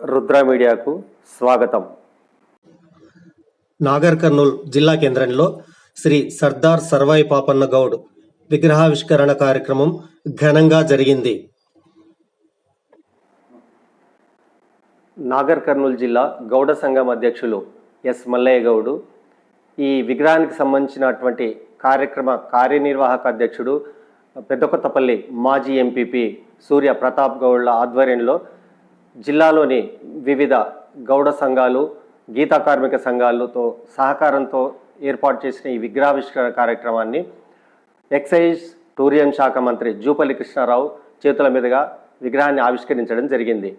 రుద్ర మీడియాకు స్వాగతం. నాగర్ కర్నూల్ జిల్లా కేంద్రంలో శ్రీ సర్దార్ సర్వాయి పాపన్న గౌడ్ విగ్రహావిష్కరణ కార్యక్రమం ఘనంగా జరిగింది. నాగర్ కర్నూలు జిల్లా గౌడ సంఘం అధ్యక్షులు ఎస్ మల్లయ్య గౌడు ఈ విగ్రహానికి సంబంధించినటువంటి కార్యక్రమ కార్యనిర్వాహక అధ్యక్షుడు పెద్దకొత్తపల్లి మాజీ ఎంపీపీ సూర్య ప్రతాప్ గౌడ్ల ఆధ్వర్యంలో జిల్లాలోని వివిధ గౌడ సంఘాలు గీతా కార్మిక సంఘాలతో సహకారంతో ఏర్పాటు చేసిన ఈ విగ్రహావిష్కరణ కార్యక్రమాన్ని ఎక్సైజ్ టూరిజం శాఖ మంత్రి జూపల్లి కృష్ణారావు చేతుల మీదుగా విగ్రహాన్ని ఆవిష్కరించడం జరిగింది.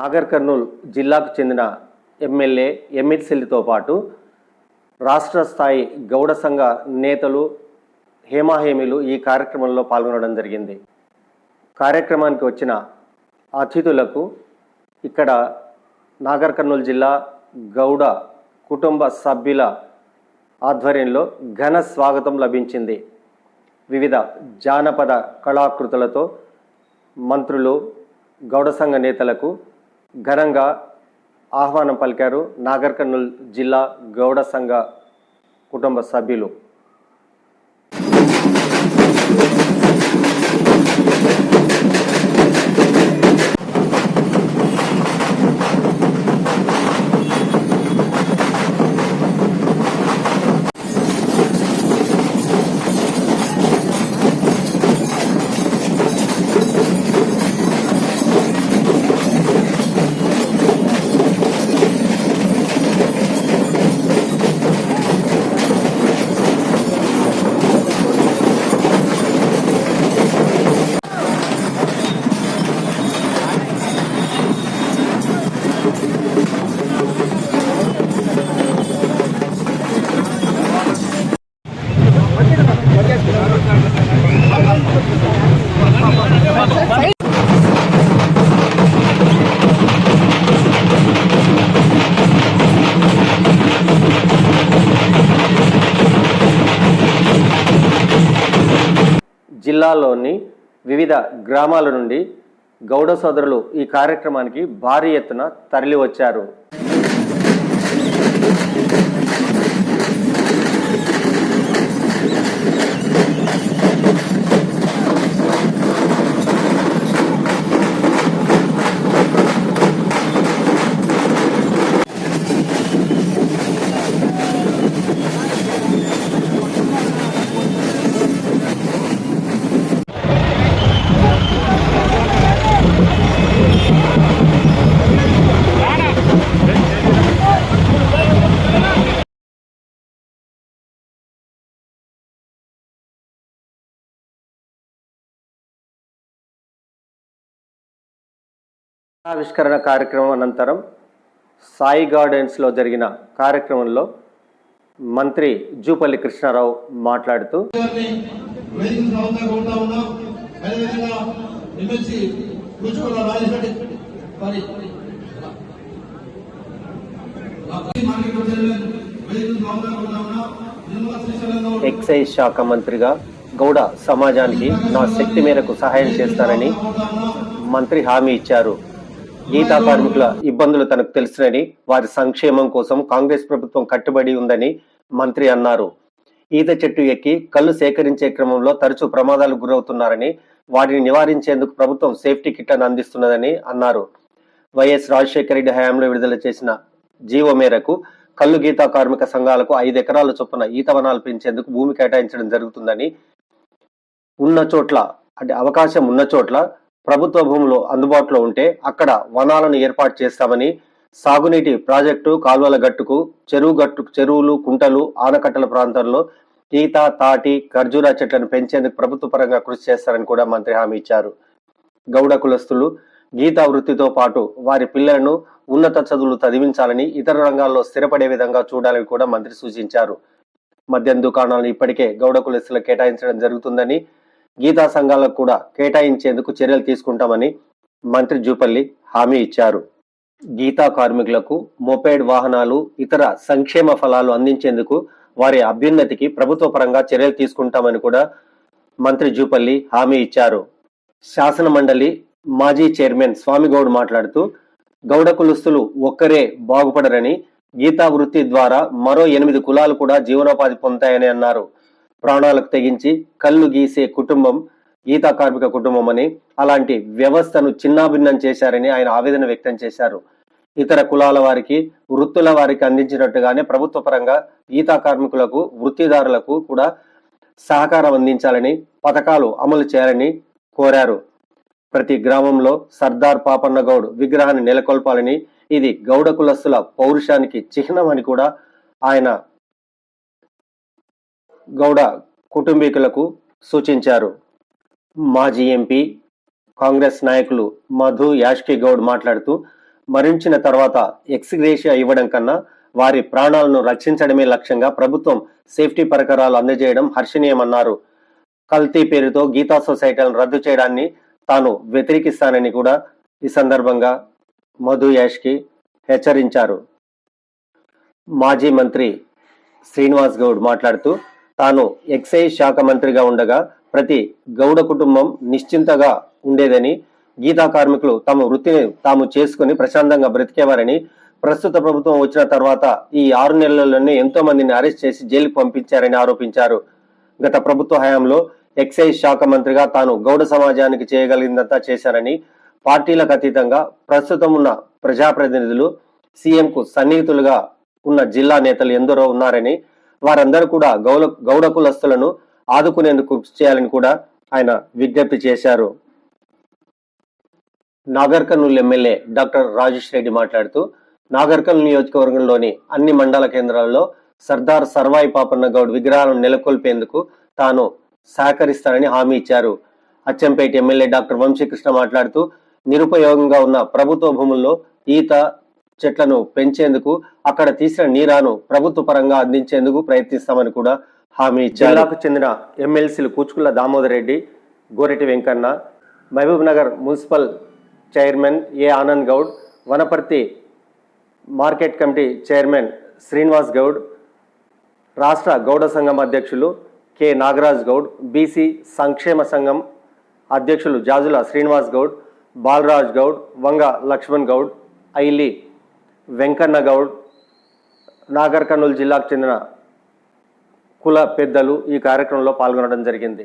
నాగర్ కర్నూలు జిల్లాకు చెందిన ఎమ్మెల్యే ఎమ్మెల్సీలతో పాటు రాష్ట్ర స్థాయి గౌడ సంఘ నేతలు హేమాహేమీలు ఈ కార్యక్రమంలో పాల్గొనడం జరిగింది. కార్యక్రమానికి వచ్చిన అతిథులకు ఇక్కడ నాగర్ కర్నూలు జిల్లా గౌడ కుటుంబ సభ్యుల ఆధ్వర్యంలో ఘన స్వాగతం లభించింది. వివిధ జానపద కళాకృతులతో మంత్రులు గౌడ సంఘ నేతలకు ఘనంగా ఆహ్వానం పలికారు నాగర్కర్నూల్ జిల్లా గౌడ సంఘ కుటుంబ సభ్యులు. జిల్లాలోని వివిధ గ్రామాల నుండి గౌడ సోదరులు ఈ కార్యక్రమానికి భారీ ఎత్తున తరలివచ్చారు. ఆవిష్కరణ కార్యక్రమం అనంతరం సాయి గార్డెన్స్లో జరిగిన కార్యక్రమంలో మంత్రి జూపల్లి కృష్ణారావు మాట్లాడుతూ ఎక్సైజ్ శాఖ మంత్రిగా గౌడ సమాజానికి నా శక్తి మేరకు సహాయం చేస్తానని మంత్రి హామీ ఇచ్చారు. గీతా కార్మికుల ఇబ్బందులు తనకు తెలుసునని వారి సంక్షేమం కోసం కాంగ్రెస్ ప్రభుత్వం కట్టుబడి ఉందని మంత్రి అన్నారు. ఈత చెట్టు ఎక్కి కళ్ళు సేకరించే క్రమంలో తరచూ ప్రమాదాలు గురవుతున్నారని వాటిని నివారించేందుకు ప్రభుత్వం సేఫ్టీ కిట్లను అందిస్తున్నదని అన్నారు. వైఎస్ రాజశేఖర రెడ్డి హయాంలో విడుదల చేసిన జీవో మేరకు కళ్ళు గీతా కార్మిక సంఘాలకు ఐదు ఎకరాల చొప్పున ఈత వనాలు పెంచేందుకు భూమి కేటాయించడం జరుగుతుందని ఉన్న చోట్ల అంటే అవకాశం ఉన్న చోట్ల ప్రభుత్వ భూములు అందుబాటులో ఉంటే అక్కడ వనాలను ఏర్పాటు చేస్తామని సాగునీటి ప్రాజెక్టు కాల్వల గట్టుకు చెరువు గట్టు చెరువులు కుంటలు ఆనకట్టల ప్రాంతాల్లో ఈత తాటి ఖర్జూరా చెట్లను పెంచేందుకు ప్రభుత్వ పరంగా కృషి చేస్తారని కూడా మంత్రి హామీ ఇచ్చారు. గౌడ కులస్తులు గీతా వృత్తితో పాటు వారి పిల్లలను ఉన్నత చదువులు చదివించాలని ఇతర రంగాల్లో స్థిరపడే విధంగా చూడాలని కూడా మంత్రి సూచించారు. మద్యం దుకాణాలను ఇప్పటికే గౌడ కులస్తులకు కేటాయించడం జరుగుతుందని గీతా సంఘాలకు కూడా కేటాయించేందుకు చర్యలు తీసుకుంటామని మంత్రి జూపల్లి హామీ ఇచ్చారు. గీతా కార్మికులకు మొపేడ్ వాహనాలు ఇతర సంక్షేమ ఫలాలు అందించేందుకు వారి అభ్యున్నతికి ప్రభుత్వ పరంగా చర్యలు తీసుకుంటామని కూడా మంత్రి జూపల్లి హామీ ఇచ్చారు. శాసన మండలి మాజీ చైర్మన్ స్వామిగౌడ్ మాట్లాడుతూ గౌడ కులస్తులు ఒక్కరే బాగుపడరని గీతా వృత్తి ద్వారా మరో ఎనిమిది కులాలు కూడా జీవనోపాధి పొందుతాయని అన్నారు. ప్రాణాలకు తెగించి కళ్ళు గీసే కుటుంబం గీతా కార్మిక కుటుంబం అని అలాంటి వ్యవస్థను చిన్నాభిన్నం చేశారని ఆయన ఆవేదన వ్యక్తం చేశారు. ఇతర కులాల వారికి వృత్తుల వారికి అందించినట్టుగానే ప్రభుత్వ పరంగా గీతా కార్మికులకు వృత్తిదారులకు కూడా సహకారం అందించాలని పథకాలు అమలు చేయాలని కోరారు. ప్రతి గ్రామంలో సర్దార్ పాపన్న గౌడ్ విగ్రహాన్ని నెలకొల్పాలని ఇది గౌడ కులస్తుల పౌరుషానికి చిహ్నం అని కూడా ఆయన గౌడ కుటుంబీకులకు సూచించారు. మాజీ ఎంపీ కాంగ్రెస్ నాయకులు మధు యాష్కి గౌడ్ మాట్లాడుతూ మరణించిన తర్వాత ఎక్స్గ్రేషియా ఇవ్వడం కన్నా వారి ప్రాణాలను రక్షించడమే లక్ష్యంగా ప్రభుత్వం సేఫ్టీ పరికరాలు అందజేయడం హర్షణీయమన్నారు. కల్తీ పేరుతో గీతా సొసైటీలను రద్దు చేయడాన్ని తాను వ్యతిరేకిస్తానని కూడా ఈ సందర్భంగా మధు యాష్కి హెచ్చరించారు. మాజీ మంత్రి శ్రీనివాస్ గౌడ్ మాట్లాడుతూ తాను ఎక్సైజ్ శాఖ మంత్రిగా ఉండగా ప్రతి గౌడ కుటుంబం నిశ్చింతగా ఉండేదని గీతా కార్మికులు తమ వృత్తిని తాము చేసుకుని ప్రశాంతంగా బ్రతికేవారని ప్రస్తుత ప్రభుత్వం వచ్చిన తర్వాత ఈ ఆరు నెలల్లోనే ఎంతో మందిని అరెస్ట్ చేసి జైలుకు పంపించారని ఆరోపించారు. గత ప్రభుత్వ హయాంలో ఎక్సైజ్ శాఖ మంత్రిగా తాను గౌడ సమాజానికి చేయగలిగిందంతా చేశారని పార్టీలకు అతీతంగా ప్రస్తుతం ఉన్న ప్రజాప్రతినిధులు సీఎంకు సన్నిహితులుగా ఉన్న జిల్లా నేతలు ఎందరో ఉన్నారని వారందరూ కూడా గౌడ గౌడ కులస్తులను ఆదుకునేందుకు కృషి చేయాలని కూడా ఆయన విజ్ఞప్తి చేశారు. నాగర్ కర్నూలు ఎమ్మెల్యే డాక్టర్ రాజేష్ రెడ్డి మాట్లాడుతూ నాగర్ కర్నూలు నియోజకవర్గంలోని అన్ని మండల కేంద్రాల్లో సర్దార్ సర్వాయి పాపన్న గౌడ్ విగ్రహాలను నెలకొల్పేందుకు తాను సహకరిస్తానని హామీ ఇచ్చారు. అచ్చంపేట ఎమ్మెల్యే డాక్టర్ వంశీకృష్ణ మాట్లాడుతూ నిరుపయోగంగా ఉన్న ప్రభుత్వ భూముల్లో ఈత చెట్లను పెంచేందుకు అక్కడ తీసిన నీరాను ప్రభుత్వ పరంగా అందించేందుకు ప్రయత్నిస్తామని కూడా హామీ ఇచ్చారు. జిల్లాకు చెందిన ఎమ్మెల్సీలు Kuchukulla Damodar Reddy Goreti Venkanna Mahabub Nagar municipal chairman A Anand Goud Wanaparthy market committee chairman Srinivas Goud రాష్ట్ర గౌడ సంఘం అధ్యక్షులు కె నాగరాజ్ గౌడ్ బీసీ సంక్షేమ సంఘం అధ్యక్షులు జాజుల శ్రీనివాస్ గౌడ్ బాలరాజ్ గౌడ్ వంగ లక్ష్మణ్ గౌడ్ ఐలీ వెంకన్న గౌడ్ నాగర్ కర్నూలు జిల్లాకు చెందిన కుల పెద్దలు ఈ కార్యక్రమంలో పాల్గొనడం జరిగింది.